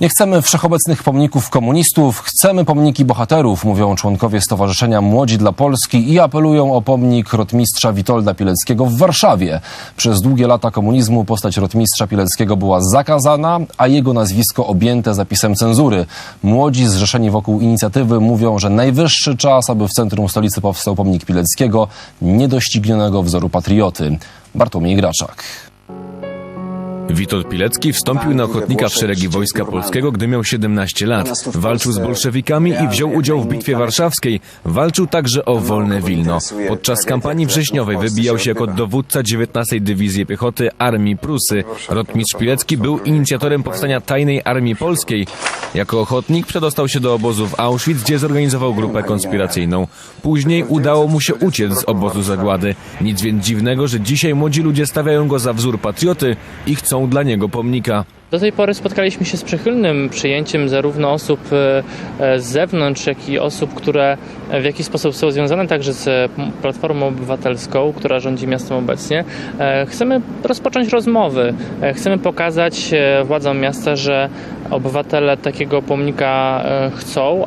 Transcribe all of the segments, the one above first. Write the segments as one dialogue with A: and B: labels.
A: Nie chcemy wszechobecnych pomników komunistów, chcemy pomniki bohaterów, mówią członkowie Stowarzyszenia Młodzi dla Polski i apelują o pomnik rotmistrza Witolda Pileckiego w Warszawie. Przez długie lata komunizmu postać rotmistrza Pileckiego była zakazana, a jego nazwisko objęte zapisem cenzury. Młodzi zrzeszeni wokół inicjatywy mówią, że najwyższy czas, aby w centrum stolicy powstał pomnik Pileckiego, niedoścignionego wzoru patrioty. Bartłomiej Graczak.
B: Witold Pilecki wstąpił na ochotnika w szeregi Wojska Polskiego, gdy miał 17 lat. Walczył z bolszewikami i wziął udział w Bitwie Warszawskiej. Walczył także o wolne Wilno. Podczas kampanii wrześniowej wybijał się jako dowódca 19 Dywizji Piechoty Armii Prusy. Rotmistrz Pilecki był inicjatorem powstania Tajnej Armii Polskiej. Jako ochotnik przedostał się do obozu w Auschwitz, gdzie zorganizował grupę konspiracyjną. Później udało mu się uciec z obozu zagłady. Nic więc dziwnego, że dzisiaj młodzi ludzie stawiają go za wzór patrioty i chcą dla niego pomnika.
C: Do tej pory spotkaliśmy się z przychylnym przyjęciem zarówno osób e, e, z zewnątrz, jak i osób, które w jakiś sposób są związane także z Platformą Obywatelską, która rządzi miastem obecnie. E, Chcemy rozpocząć rozmowy. E, Chcemy pokazać e, władzom miasta, że obywatele takiego pomnika e, chcą,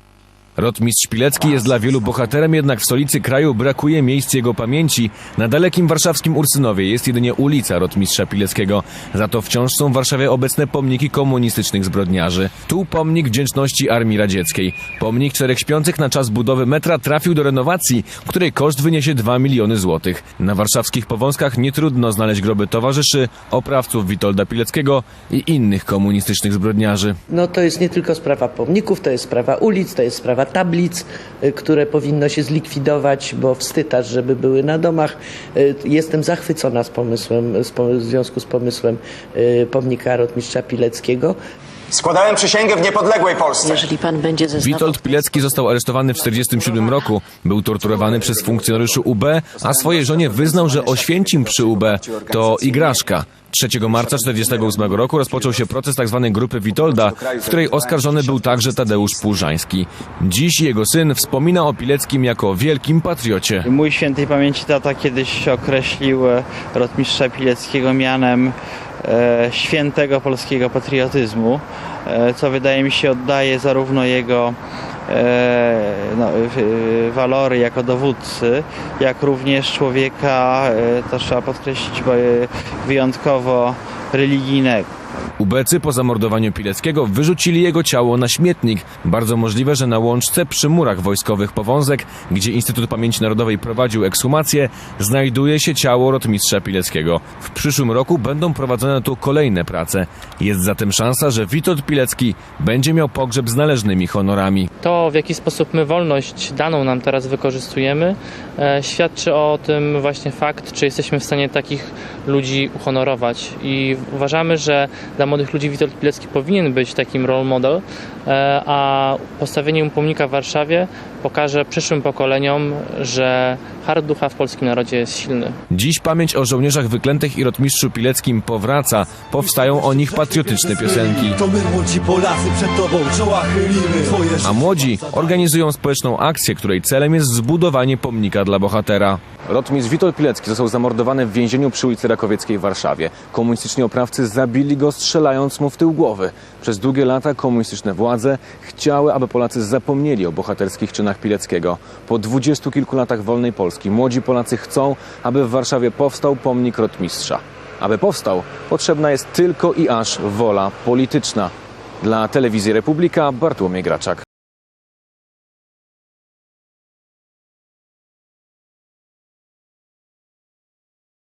B: Rotmistrz Pilecki jest dla wielu bohaterem, jednak w stolicy kraju brakuje miejsc jego pamięci. Na dalekim warszawskim Ursynowie jest jedynie ulica Rotmistrza Pileckiego. Za to wciąż są w Warszawie obecne pomniki komunistycznych zbrodniarzy. Tu pomnik wdzięczności Armii Radzieckiej. Pomnik czterech śpiących na czas budowy metra trafił do renowacji, której koszt wyniesie 2 miliony złotych. Na warszawskich powązkach nie trudno znaleźć groby towarzyszy, oprawców Witolda Pileckiego i innych komunistycznych zbrodniarzy.
D: No to jest nie tylko sprawa pomników, to jest sprawa ulic, to jest sprawa tablic, y, które powinno się zlikwidować, bo wstyd aż, żeby były na domach. Y, Jestem zachwycona z pomysłem, w związku z pomysłem y, pomnika rotmistrza Pileckiego.
E: Składałem przysięgę w niepodległej Polsce.
F: Jeżeli pan będzie zeznawał...
B: Witold Pilecki został aresztowany w 1947 roku. Był torturowany przez funkcjonariuszy UB, a swojej żonie wyznał, że Oświęcim przy UB to igraszka. 3 marca 1948 roku rozpoczął się proces tzw. grupy Witolda, w której oskarżony był także Tadeusz Płużański. Dziś jego syn wspomina o Pileckim jako wielkim patriocie.
G: Mój świętej pamięci tata kiedyś określił e, rotmistrza Pileckiego mianem świętego polskiego patriotyzmu, e, co wydaje mi się oddaje zarówno jego e, no, e, walory jako dowódcy, jak również człowieka, e, to trzeba podkreślić, e, wyjątkowo religijnego.
B: Ubecy po zamordowaniu Pileckiego wyrzucili jego ciało na śmietnik. Bardzo możliwe, że na łączce przy murach wojskowych Powązek, gdzie Instytut Pamięci Narodowej prowadził ekshumację, znajduje się ciało rotmistrza Pileckiego. W przyszłym roku będą prowadzone tu kolejne prace. Jest zatem szansa, że Witold Pilecki będzie miał pogrzeb z należnymi honorami.
C: To, w jaki sposób my wolność daną nam teraz wykorzystujemy, e, świadczy o tym właśnie fakt, czy jesteśmy w stanie takich ludzi uhonorować. I uważamy, że dla młodych ludzi Witold Pilecki powinien być takim role model, e, a postawienie mu pomnika w Warszawie pokaże przyszłym pokoleniom, że hard ducha w polskim narodzie jest silny.
B: Dziś pamięć o żołnierzach wyklętych i rotmistrzu Pileckim powraca. Powstają o nich patriotyczne piosenki.
H: To my młodzi Polacy przed tobą czoła chylimy Twoje
B: A młodzi organizują społeczną akcję, której celem jest zbudowanie pomnika dla bohatera. Rotmistrz Witold Pilecki został zamordowany w więzieniu przy ulicy Rakowieckiej w Warszawie. Komunistyczni oprawcy zabili go strzelając mu w tył głowy. Przez długie lata komunistyczne władze chciały, aby Polacy zapomnieli o bohaterskich czynach Pileckiego. Po dwudziestu kilku latach wolnej Polski młodzi Polacy chcą, aby w Warszawie powstał pomnik rotmistrza. Aby powstał, potrzebna jest tylko i aż wola polityczna. Dla Telewizji Republika Bartłomiej Graczak.